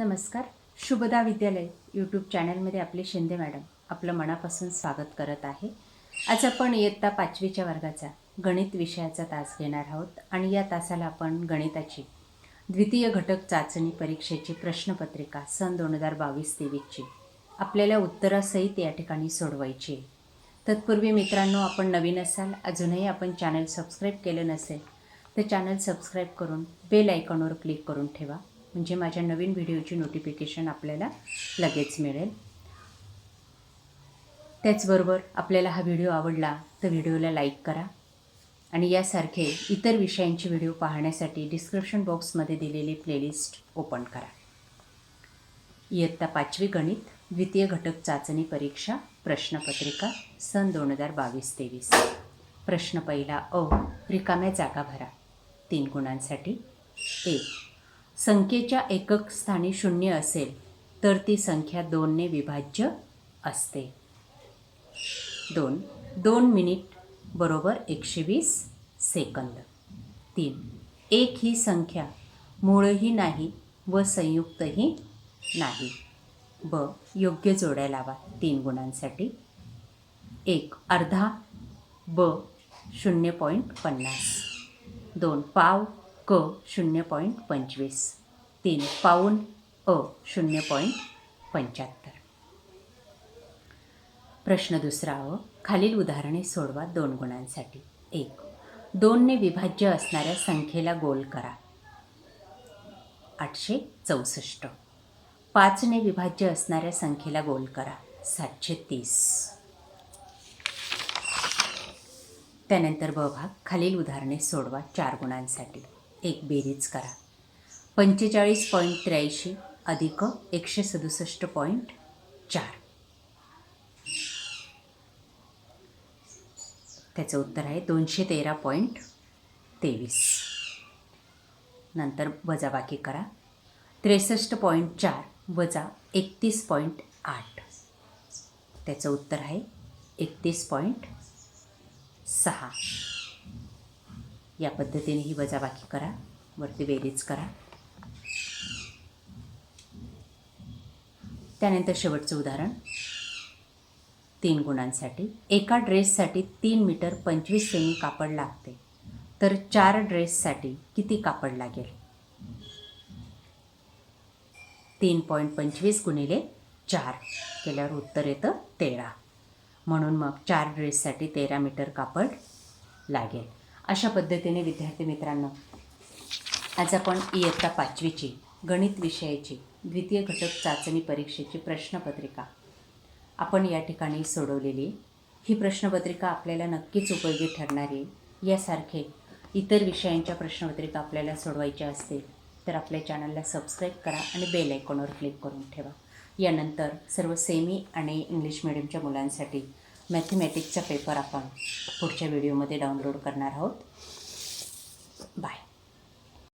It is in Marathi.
नमस्कार. शुभदा विद्यालय यूट्यूब चॅनलमध्ये आपले शिंदे मॅडम आपलं मनापासून स्वागत करत आहे. आज आपण इयत्ता पाचवीच्या वर्गाचा गणित विषयाचा तास घेणार आहोत आणि या तासाला आपण गणिताची द्वितीय घटक चाचणी परीक्षेची प्रश्नपत्रिका सन दोन हजार बावीस तेवीसची आपल्याला उत्तरासहित या ठिकाणी सोडवायची आहे. तत्पूर्वी मित्रांनो आपण नवीन असाल अजूनही आपण चॅनल सबस्क्राईब केलं नसेल तर चॅनल सबस्क्राईब करून बेल आयकॉनवर क्लिक करून ठेवा. म्हणजे माझ्या नवीन व्हिडिओची नोटिफिकेशन आपल्याला लगेच मिळेल. त्याचबरोबर आपल्याला हा व्हिडिओ आवडला तर व्हिडिओला लाईक करा. आणि यासारखे इतर विषयांचे व्हिडिओ पाहण्यासाठी डिस्क्रिप्शन बॉक्समध्ये दिलेली प्लेलिस्ट ओपन करा. इयत्ता पाचवी गणित द्वितीय घटक चाचणी परीक्षा प्रश्नपत्रिका सन दोन हजार बावीस तेवीस. प्रश्न पहिला अ रिकाम्या जागा भरा. तीन गुणांसाठी एक संख्येच्या एकक स्थानी शून्य असेल तर ती संख्या दोनने विभाज्य असते. दोन दोन मिनिट बरोबर एकशे वीस सेकंद. तीन एक ही संख्या मूळही नाही व संयुक्तही नाही. ब योग्य जोड्या लावा तीन गुणांसाठी. एक अर्धा ब शून्य पॉईंट पन्नास. दोन पाव क शून्य पॉईंट पंचवीस. तीन पाऊन अ शून्य पॉईंट पंच्याहत्तर. प्रश्न दुसरा अ. खालील उदाहरणे सोडवा दोन गुणांसाठी. एक दोनने विभाज्य असणाऱ्या संख्येला गोल करा. आठशे चौसष्ट. पाचने विभाज्य असणाऱ्या संख्येला गोल करा. सातशे तीस. त्यानंतर ब भाग. खालील उदाहरणे सोडवा चार गुणांसाठी. एक बेरीज करा. पंचेचाळीस पॉईंट त्र्याऐंशी अधिक एकशे सदुसष्ट पॉईंट चार. त्याचं उत्तर आहे दोनशे तेरा पॉईंट तेवीस. नंतर वजाबाकी करा. त्रेसष्ट पॉईंट चार वजा एकतीस पॉईंट आठ. त्याचं उत्तर आहे एकतीस पॉईंट सहा. या पद्धतीने ही वजाबाकी करा. वरती बेरीज करा. त्यानंतर शेवटचं उदाहरण. तीन गुणांसाठी. एका ड्रेससाठी तीन मीटर पंचवीस सेमी कापड लागते. तर चार ड्रेससाठी किती कापड लागेल? तीन पॉईंट पंचवीस गुणिले चार. केल्यावर उत्तर येतं तेरा. म्हणून मग चार ड्रेससाठी तेरा मीटर कापड लागेल. अशा पद्धतीने विद्यार्थी मित्रांनो आज आपण इयत्ता पाचवीची गणित विषयाची द्वितीय घटक चाचणी परीक्षेची प्रश्नपत्रिका आपण या ठिकाणी सोडवलेली. ही प्रश्नपत्रिका आपल्याला नक्कीच उपयोगी ठरणारी. यासारखे इतर विषयांच्या प्रश्नपत्रिका आपल्याला सोडवायच्या असतील तर आपल्या चॅनलला सबस्क्राईब करा आणि बेल आयकॉनवर क्लिक करून ठेवा. यानंतर सर्व सेमी आणि इंग्लिश मिडियमच्या मुलांसाठी मॅथमॅटिक्सचा पेपर आपण पुढच्या व्हिडिओमध्ये डाउनलोड करणार आहोत. बाय.